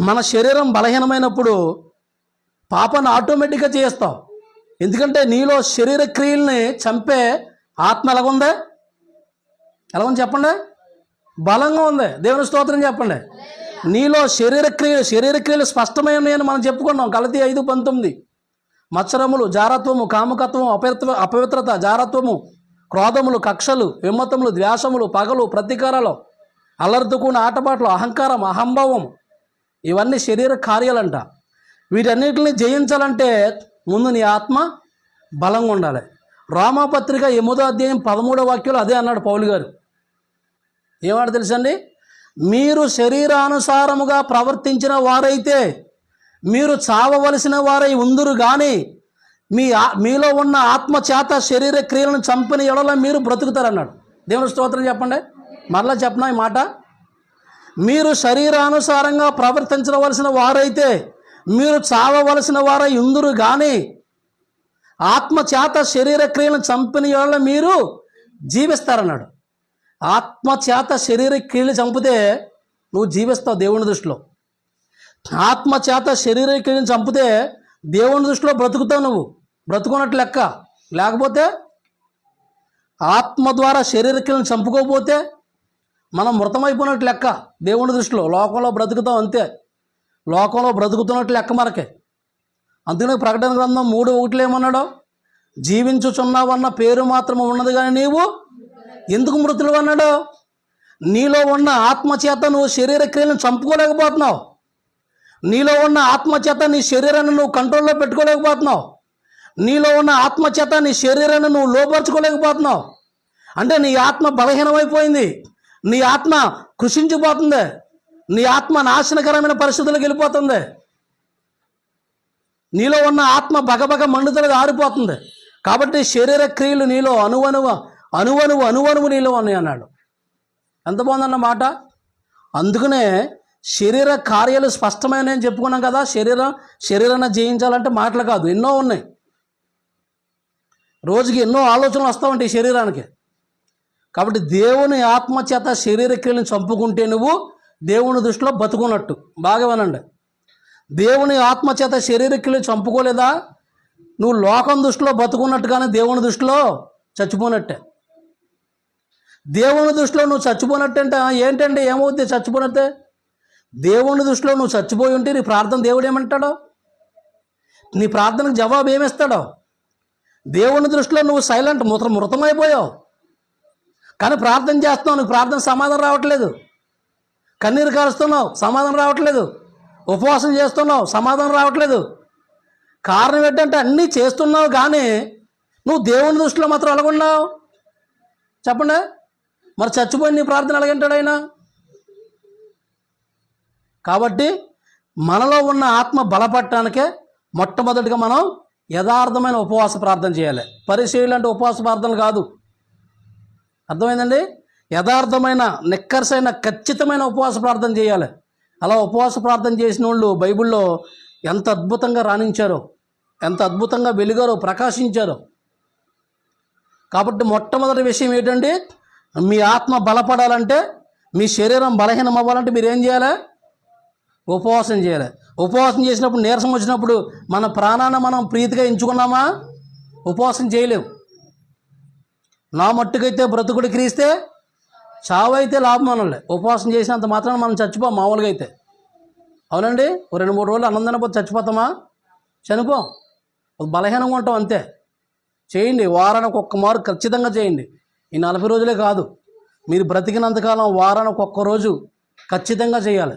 మన శరీరం బలహీనమైనప్పుడు పాపను ఆటోమేటిక్గా చేస్తాం. ఎందుకంటే నీలో శరీర క్రియల్ని చంపే ఆత్మ ఎలాగుంది? ఎలా ఉంది చెప్పండి? బలంగా ఉంది. దేవుని స్తోత్రం చెప్పండి. నీలో శరీర క్రియ శరీర క్రియలు స్పష్టమైన మనం చెప్పుకున్నాం కలతి ఐదు పంతొమ్మిది. మత్సరములు జారత్వము కామకత్వము అపవిత్ర అపవిత్రత జారత్వము క్రోధములు కక్షలు విమ్మతములు ద్వేషములు పగలు ప్రతీకారాలు అల్లరితో కూడిన ఆటపాటలు అహంకారం అహంభావం ఇవన్నీ శరీర కార్యాలంట. వీటన్నిటిని జయించాలంటే ముందు నీ ఆత్మ బలంగా ఉండాలి. రామాపత్రిక ఎనిమిదో అధ్యాయం పదమూడో వాక్యంలో అదే అన్నాడు పౌలు గారు. ఏమాట తెలుసండి? మీరు శరీరానుసారముగా ప్రవర్తించిన వారైతే మీరు చావవలసిన వారై ఉందురు కానీ మీ మీలో ఉన్న ఆత్మ చేత శరీర క్రియలను చంపిన ఎడల మీరు బ్రతుకుతారన్నాడు. దేవుని స్తోత్రం చెప్పండి. మరలా చెప్పనా ఈ మాట? మీరు శరీరానుసారంగా ప్రవర్తించవలసిన వారైతే మీరు చావవలసిన వారై ఉందురు కానీ ఆత్మచేత శరీర క్రియలను చంపిన వల్ల మీరు జీవిస్తారన్నాడు. ఆత్మ చేత శరీర క్రియలు చంపితే నువ్వు జీవిస్తావు దేవుని దృష్టిలో. ఆత్మ చేత శరీర క్రియలను చంపితే దేవుని దృష్టిలో బ్రతుకుతావు నువ్వు. బ్రతుకున్నట్టు లెక్క. లేకపోతే ఆత్మ ద్వారా శరీర క్రియలను చంపుకోకపోతే మనం మృతమైపోయినట్టు లెక్క. దేవుని దృష్టిలో లోకంలో బ్రతుకుతాం అంతే. లోకంలో బ్రతుకుతున్నట్టు లెక్క మనకే. అందుకనే ప్రకటన గ్రంథం మూడు ఒకటిలో ఏమన్నాడు? జీవించుచున్నావన్న పేరు మాత్రం ఉన్నది కానీ నీవు ఎందుకు మృతులు అన్నాడు? నీలో ఉన్న ఆత్మచేత నువ్వు శరీర క్రియలను చంపుకోలేకపోతున్నావు. నీలో ఉన్న ఆత్మచేత నీ శరీరాన్ని నువ్వు కంట్రోల్లో పెట్టుకోలేకపోతున్నావు. నీలో ఉన్న ఆత్మచేత నీ శరీరాన్ని నువ్వు లోపరుచుకోలేకపోతున్నావు. అంటే నీ ఆత్మ బలహీనమైపోయింది. నీ ఆత్మ కృషించిపోతుంది నీ ఆత్మ నాశనకరమైన పరిస్థితులకు వెళ్ళిపోతుంది. నీలో ఉన్న ఆత్మ బగబగ మండుతలది ఆరిపోతుంది. కాబట్టి శరీర క్రియలు నీలో అనువనువ అనువనువు అనువనువు నీలో ఉన్నాయి అన్నాడు. ఎంత బాగుందన్న మాట? అందుకనే శరీర కార్యాలు స్పష్టమైన నేను చెప్పుకున్నాం కదా. శరీరం శరీరాన్ని జయించాలంటే మాటలు కాదు. ఎన్నో ఉన్నాయి. రోజుకి ఎన్నో ఆలోచనలు వస్తూ ఉంటాయి ఈ శరీరానికి. కాబట్టి దేవుని ఆత్మ చేత శరీర క్రియలను చంపుకుంటే నువ్వు దేవుని దృష్టిలో బతుకున్నట్టు. బాగా వినండి. దేవుని ఆత్మ చేత శరీర క్రియలు చంపుకోలేదా? నువ్వు లోకం దృష్టిలో బతుకున్నట్టు కానీ దేవుని దృష్టిలో చచ్చిపోనట్టే దేవుని దృష్టిలో నువ్వు చచ్చిపోనట్టంటే ఏంటంటే ఏమవుద్ది చచ్చిపోనట్టే దేవుని దృష్టిలో నువ్వు చచ్చిపోయి ఉంటే నీ ప్రార్థన దేవుడు ఏమంటాడో? నీ ప్రార్థనకు జవాబు ఏమిస్తాడో? దేవుని దృష్టిలో నువ్వు సైలెంట్ మృత మృతమైపోయావు. కానీ ప్రార్థన చేస్తున్నావు నీకు ప్రార్థన సమాధానం రావట్లేదు. కన్నీరు కారుస్తున్నావు సమాధానం రావట్లేదు. ఉపవాసం చేస్తున్నావు సమాధానం రావట్లేదు. కారణం ఏంటంటే అన్నీ చేస్తున్నావు కానీ నువ్వు దేవుని దృష్టిలో మాత్రం ఎలాగున్నావు? చెప్పండి. మరి చచ్చిపోయి నీ ప్రార్థన ఎలాగంటాడు ఆయన? కాబట్టి మనలో ఉన్న ఆత్మ బలపడటానికే మొట్టమొదటిగా మనం యథార్థమైన ఉపవాస ప్రార్థన చేయాలి. పరిశీలి అంటే ఉపవాస ప్రార్థనలు కాదు. అర్థమైందండి? యథార్థమైన నిక్కర్సైన ఖచ్చితమైన ఉపవాస ప్రార్థన చేయాలి. అలా ఉపవాస ప్రార్థన చేసిన వాళ్ళు బైబిల్లో ఎంత అద్భుతంగా రాణించారో ఎంత అద్భుతంగా వెలుగారో ప్రకాశించారో. కాబట్టి మొట్టమొదటి విషయం ఏంటంటే మీ ఆత్మ బలపడాలంటే మీ శరీరం బలహీనం అవ్వాలంటే మీరు ఏం చేయాలి? ఉపవాసం చేయాలి. ఉపవాసం చేసినప్పుడు నీరసం వచ్చినప్పుడు మన ప్రాణాన్ని మనం ప్రీతిగా ఎంచుకున్నామా? ఉపవాసం చేయలేము నా మట్టుకైతే బ్రతుకుడు క్రీస్తే చావైతే లాభం అనలే. ఉపవాసం చేసినంత మాత్రాన మనం చచ్చిపోం మామూలుగా అయితే అవునండి? ఓ రెండు మూడు రోజులు అన్నందన పోతే చచ్చిపోతామా? చనిపోం. బలహీనంగా ఉంటాం అంతే. చేయండి. వారానికి ఒక్క మారు ఖచ్చితంగా చేయండి. ఈ నలభై రోజులే కాదు. మీరు బ్రతికినంతకాలం వారానికి ఒక్క రోజు ఖచ్చితంగా చేయాలి.